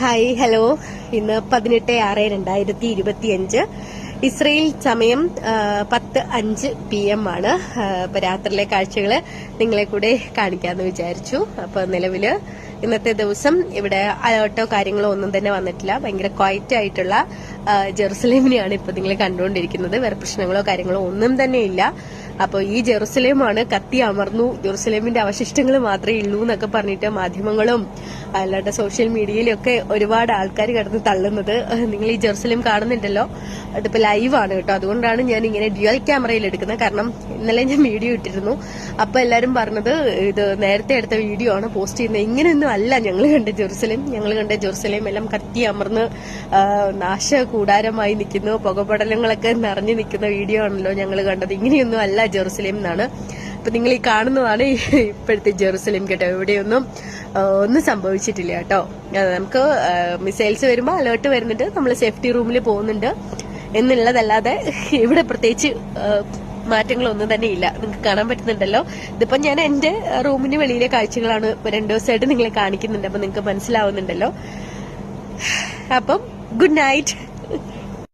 Hi hello. ഇന്ന് പതിനെട്ട് ആറ് രണ്ടായിരത്തി ഇരുപത്തിയഞ്ച്. ഇസ്രയേൽ സമയം പത്ത് അഞ്ച് പി എം ആണ്. ആ, അപ്പൊ രാത്രിയിലെ കാഴ്ചകൾ നിങ്ങളെ കൂടെ കാണിക്കാന്ന് വിചാരിച്ചു. അപ്പൊ നിലവിൽ ഇന്നത്തെ ദിവസം ഇവിടെ അലേർട്ടോ കാര്യങ്ങളോ ഒന്നും തന്നെ വന്നിട്ടില്ല. ഭയങ്കര ക്വയറ്റ് ആയിട്ടുള്ള ജെറുസലേമിനെയാണ് ഇപ്പൊ നിങ്ങൾ കണ്ടുകൊണ്ടിരിക്കുന്നത്. വേറെ പ്രശ്നങ്ങളോ കാര്യങ്ങളോ ഒന്നും തന്നെ ഇല്ല. അപ്പോൾ ഈ ജെറുസലേമാണ് കത്തി അമർന്നു. ജെറുസലേമിന്റെ അവശിഷ്ടങ്ങൾ മാത്രമേ ഉള്ളൂ എന്നൊക്കെ പറഞ്ഞിട്ട് മാധ്യമങ്ങളും അല്ലാണ്ട് സോഷ്യൽ മീഡിയയിലൊക്കെ ഒരുപാട് ആൾക്കാർ കിടന്ന് തള്ളുന്നത്. നിങ്ങൾ ഈ ജെറുസലേം കാണുന്നുണ്ടല്ലോ? അതിപ്പോ ലൈവാണ് കേട്ടോ. അതുകൊണ്ടാണ് ഞാൻ ഇങ്ങനെ ഡ്യുവൽ ക്യാമറയിൽ എടുക്കുന്നത്. കാരണം ഇന്നലെ ഞാൻ വീഡിയോ ഇട്ടിരുന്നു. അപ്പൊ എല്ലാവരും പറഞ്ഞത് ഇത് നേരത്തെ എടുത്ത വീഡിയോ ആണ് പോസ്റ്റ് ചെയ്യുന്നത്. ഇങ്ങനെയൊന്നും അല്ല ഞങ്ങൾ കണ്ട ജെറുസലേം. ഞങ്ങൾ കണ്ട ജെറുസലേം എല്ലാം കത്തി അമർന്ന് നാശ കൂടാരമായി നിൽക്കുന്നു. പുകപടലങ്ങളൊക്കെ നിറഞ്ഞു നിൽക്കുന്ന വീഡിയോ ആണല്ലോ ഞങ്ങൾ കണ്ടത്. ഇങ്ങനെയൊന്നും അല്ല ജെറുസലേം എന്നാണ്. അപ്പൊ നിങ്ങൾ ഈ കാണുന്നതാണ് ഇപ്പോഴത്തെ ജെറുസലേം കേട്ടോ. എവിടെയൊന്നും ഒന്നും സംഭവിച്ചിട്ടില്ല കേട്ടോ. നമുക്ക് മിസൈൽസ് വരുമ്പോൾ അലേർട്ട് വരുന്നുണ്ട്. നമ്മൾ സേഫ്റ്റി റൂമിൽ പോകുന്നുണ്ട്. എന്നുള്ളതല്ലാതെ ഇവിടെ പ്രത്യേകിച്ച് മാറ്റങ്ങളൊന്നും തന്നെ ഇല്ല. നിങ്ങൾക്ക് കാണാൻ പറ്റുന്നുണ്ടല്ലോ. ഇതിപ്പോ ഞാൻ എന്റെ റൂമിന് വെളിയിലെ കാഴ്ചകളാണ് രണ്ടു ദിവസമായിട്ട് നിങ്ങളെ കാണിക്കുന്നുണ്ട്. അപ്പൊ നിങ്ങൾക്ക് മനസ്സിലാവുന്നുണ്ടല്ലോ. അപ്പം ഗുഡ് നൈറ്റ്